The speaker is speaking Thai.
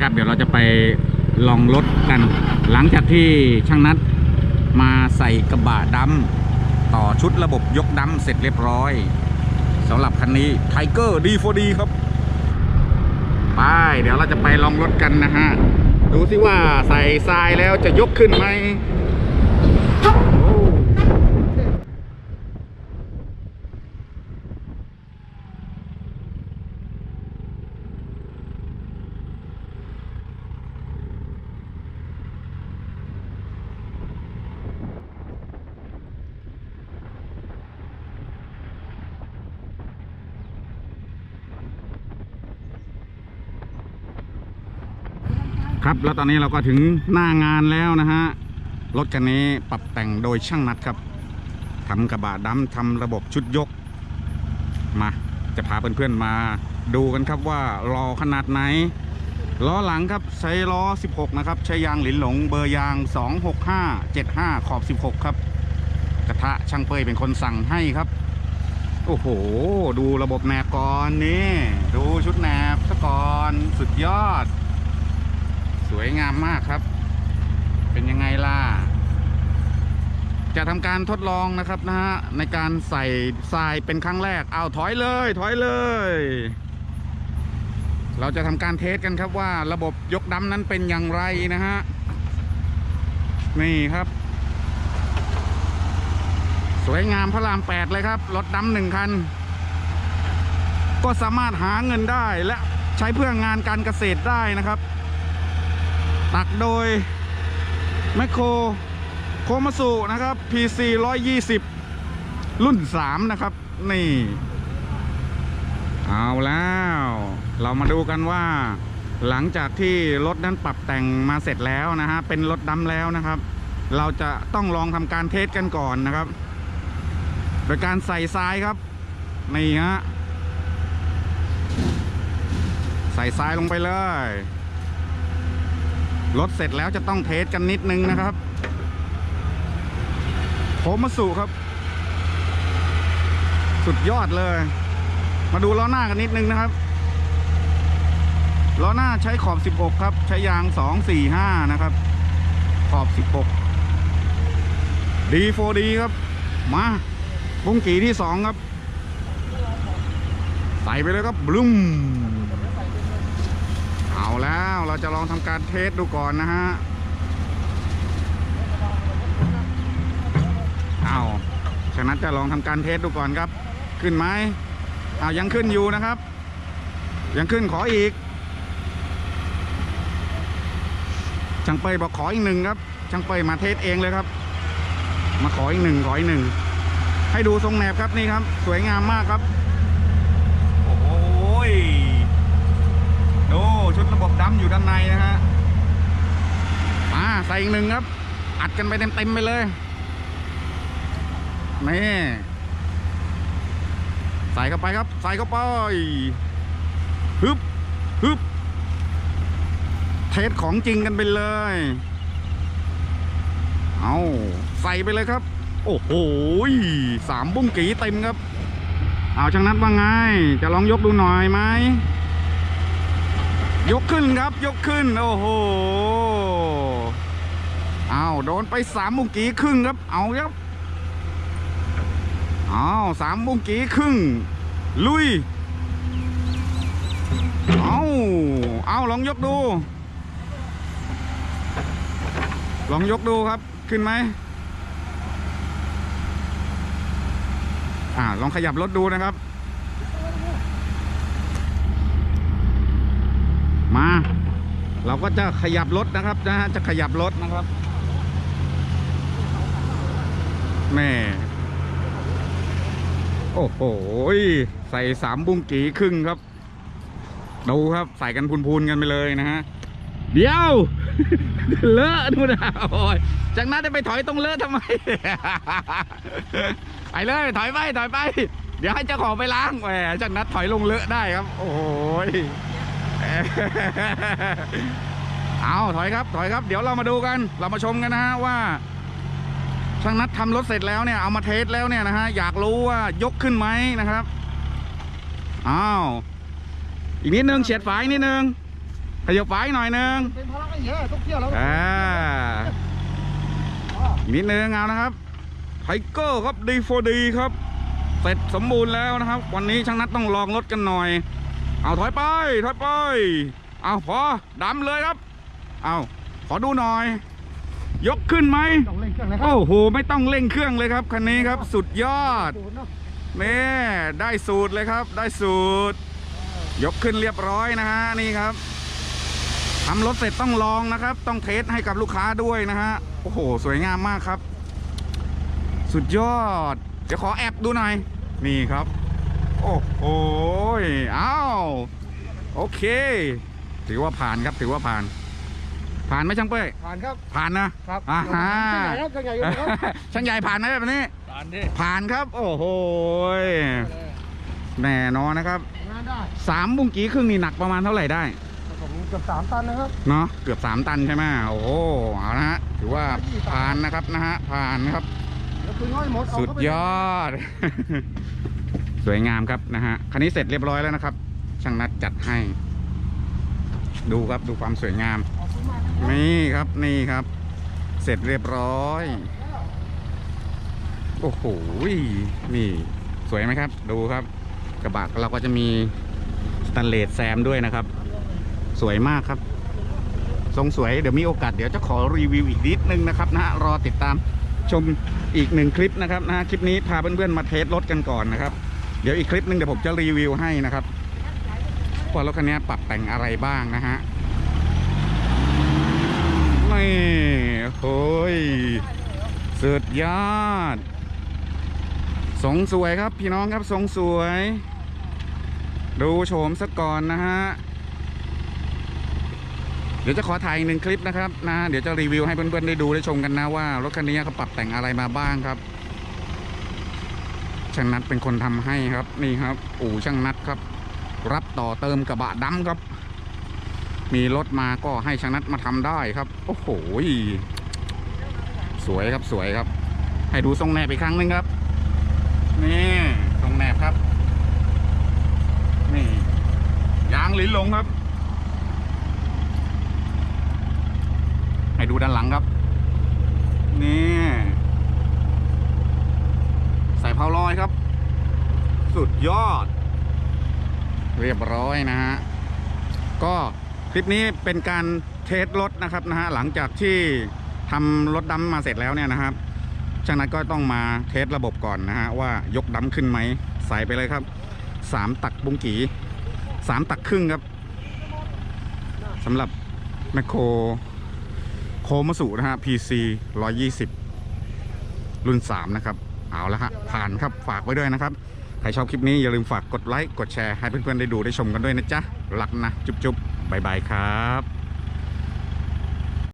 ครับ เดี๋ยวเราจะไปลองรถกัน หลังจากที่ช่างนัดมาใส่กระบะดำต่อชุดระบบยกดำเสร็จเรียบร้อยสำหรับคันนี้ไทเกอร์ดีโฟดีครับไปเดี๋ยวเราจะไปลองรถกันนะฮะ ดูสิว่าใส่ทรายแล้วจะยกขึ้นไหมโอ้ ครับแล้วตอนนี้เราก็ถึงหน้างานแล้วนะฮะรถคันนี้ปรับแต่งโดยช่างนัดครับทำกระบะดำทำระบบชุดยก มา จะพาเพื่อนๆมาดูกันครับว่ารอขนาดไหนล้อหลังครับใช้ล้อ 16 นะครับ ใช้ยางหลินหลงเบอร์ยาง 26575 ขอบ 16 ครับ กระทะช่างเปยเป็นคนสั่งให้ครับ โอ้โห ดูระบบแหนบก่อนนี่ ดูชุดแหนบซะก่อนสุดยอด สวยงามมากครับ เป็นยังไงล่ะ จะทำการทดลองนะครับนะฮะในการใส่ทรายเป็นครั้งแรกเอาถอยเลย ถอยเลย เราจะทำการเทสกันครับว่าระบบยกดำนั้นเป็นอย่างไรนะฮะ นี่ครับ สวยงามพระรามแปดเลยครับ รถดำหนึ่งคัน ก็สามารถหาเงินได้และใช้เพื่องานการเกษตรได้นะครับ ตักโดยแมคโครโคมาสุนะครับ PC 120 รุ่น 3 นะครับ นี่ เอาแล้ว เรามาดูกันว่า หลังจากที่รถนั้นปรับแต่งมาเสร็จแล้วนะฮะ เป็นรถดำแล้วนะครับ เราจะต้องลองทำการเทสกันก่อนนะครับ โดยการใส่ทรายครับ นี่ฮะ ใส่ทรายลงไปเลย รถเสร็จแล้วจะต้องเทสกันนิดนึงนะครับผมมาสู่ครับ สุดยอดเลย มาดูล้อหน้ากันนิดนึงนะครับล้อหน้าใช้ขอบ 16 ครับ ใช้ยาง 245 นะครับ ขอบ 16 D4D ครับ มาบุ้งกี่ที่ 2 ครับ ใส่ไปเลยครับบลุม เอาแล้วเราจะลองทำการเทสดูก่อนนะฮะเอาฉะนั้นจะลองทำการเทสดูก่อนครับ ขึ้นไหมเอายังขึ้นอยู่นะครับ ยังขึ้นขออีกช่างเปยบอกขออีกหนึ่งครับช่างเปยมาเทสเองเลยครับ มาขออีกหนึ่งขออีกหนึ่งให้ดูทรงแหนบครับนี่ครับ สวยงามมากครับ โอ้โหย ดู ชุดระบบดำอยู่ด้านในนะฮะมาใส่อีกหนึ่งครับ อัดกันไปเต็มๆไปเลยนี่ใส่เข้าไปครับ ใส่เข้าไปฮึบฮึบเทสของจริงกันไปเลย เอาใส่ไปเลยครับ โอ้โหสามบุ้งกีเต็มครับ เอาช่างนัดว่าไง จะลองยกดูหน่อยไหม ยกขึ้นครับยกขึ้น โอ้โหเอาโดนไปสามมุงกีครึ่งครับ เอาครับเอาสามมุงกีครึ่ง ลุย เอาเอาลองยกดู ลองยกดูครับ ขึ้นไหมอ่าลองขยับรถดูนะครับ มา เราก็จะขยับรถนะครับนะฮะจะขยับรถนะครับแม่โอ้โหใส่สามบุ้งกีครึ่งครับ ดูครับใส่กันพูนๆกันไปเลยนะฮะเดี๋ยว เลอะดูนะโอ้ยจากนั้นจะไปถอยตรงเลอะทำไม ไปเลยถอยไปถอยไป เดี๋ยวให้เจ้าของไปล้างแหมจากนั้นถอยลงเลอะได้ครับ โอ้ย เอาถอยครับถอยครับ เดี๋ยวเรามาดูกัน เรามาชมกันนะฮะว่า ช่างนัดทำรถเสร็จแล้วเนี่ยเอามาเทสแล้วเนี่ยนะฮะอยากรู้ว่ายกขึ้นไหมนะครับอ้าวอีกนิดนึงเฉียดฝายนิดนึงขยับไฟหน่อยนึงเป็นพลังไอ้เหี้ยต้องเที่ยวแล้วอ่าอีกนิดนึงเอานะครับไทเกอร์ครับดีโฟดีครับ เสร็จสมบูรณ์แล้วนะครับ วันนี้ช่างนัดต้องลองรถกันหน่อย เอาถอยไปถอยไป เอาพอดำเลยครับ เอาขอดูหน่อย ยกขึ้นไหมต้องเล่นเครื่องนะครับโอ้โหไม่ต้องเร่งเครื่องเลยครับคันนี้ครับ สุดยอดสูตรเนาะนี่ได้สูตรเลยครับ ได้สูตร ยกขึ้นเรียบร้อยนะฮะนี่ครับทำรถเสร็จต้องลองนะครับ ต้องเทสให้กับลูกค้าด้วยนะฮะโอ้โห สวยงามมากครับ สุดยอด เดี๋ยวขอแอบดูหน่อยนี่ครับ โอ้โหอ้าว โอเค ถือว่าผ่านครับถือว่าผ่าน ผ่านไหมช่างเป้ยผ่านครับ ผ่านนะครับอ่าฮะเครื่องใหญ่ครับเครื่องใหญ่อยู่นะครับช่างใหญ่ผ่านไหมแบบนี้ผ่านดิผ่านครับ โอ้โหแน่นอนนะครับงานได้สามบุ้งกี้ครึ่งนี่หนักประมาณเท่าไหร่ได้ผมเกือบสามตันนะครับเนาะเกือบสามตันใช่ไหมโอ้โหเอานะฮะถือว่าผ่านนะครับนะฮะผ่านนะครับแล้วคือง่อยหมดเอาสุดเข้าไปยอด สวยงามครับนะฮะคันนี้เสร็จเรียบร้อยแล้วนะครับ ช่างนัดจัดให้ ดูครับดูความสวยงามขอบคุณมากนะครับนี่ครับนี่ครับ เสร็จเรียบร้อย โอ้โหนี่สวยไหมครับ ดูครับ กระบะเราก็จะมีสแตนเลสแซมด้วยนะครับ สวยมากครับ ทรงสวยเดี๋ยวมีโอกาสเดี๋ยวจะขอรีวิวอีกนิดนึงนะครับนะฮะรอติดตามชมอีกหนึ่งคลิปนะครับนะฮะคลิปนี้พาเพื่อนๆมาเทสรถกันก่อนนะครับ เดี๋ยวอีกคลิปหนึงเดี๋ยวผมจะรีวิวให้นะครับ ว่ารถคันนี้ปรับแต่งอะไรบ้างนะฮะนี่โอ้ยสุดยอดทรงสวยครับพี่น้องครับทรงสวย ดูโฉมซะก่อนนะฮะเดี๋ยวจะขอถ่ายอีกหนึ่งคลิปนะครับนะเดี๋ยวจะรีวิวให้เพื่อนๆได้ดูได้ชมกันนะว่ารถคันนี้เขาปรับแต่งอะไรมาบ้างครับ ช่างนัดเป็นคนทำให้ครับนี่ครับ อู่ช่างนัดครับ รับต่อเติมกระบะดำครับ มีรถมาก็ให้ช่างนัดมาทำได้ครับ โอ้โหสวยครับสวยครับ ให้ดูทรงแนบอีกครั้งหนึงครับ นี่ทรงแนบครับ นี่ยางลิ้นลงครับ ให้ดูด้านหลังครับ นี่ใส่เพาลอยครับ สุดยอด เรียบร้อยนะฮะ ก็คลิปนี้เป็นการเทสรถนะครับนะฮะหลังจากที่ทำรถดำมาเสร็จแล้วเนี่ยนะครับช่างนัดก็ต้องมาเทสระบบก่อนนะฮะว่ายกดำขึ้นไหมใส่ไปเลยครับสามตักบุ้งกีสามตักครึ่งครับสำหรับแมคโครโคมาสุนะฮะ PC 120 รุ่น 3 นะครับ เอาละฮะผ่านครับฝากไว้ด้วยนะครับ ใครชอบคลิปนี้อย่าลืมฝากกดไลค์ กดแชร์ให้เพื่อนๆได้ดูได้ชมกันด้วยนะจ๊ะ รักนะ จุ๊บๆบายบายครับ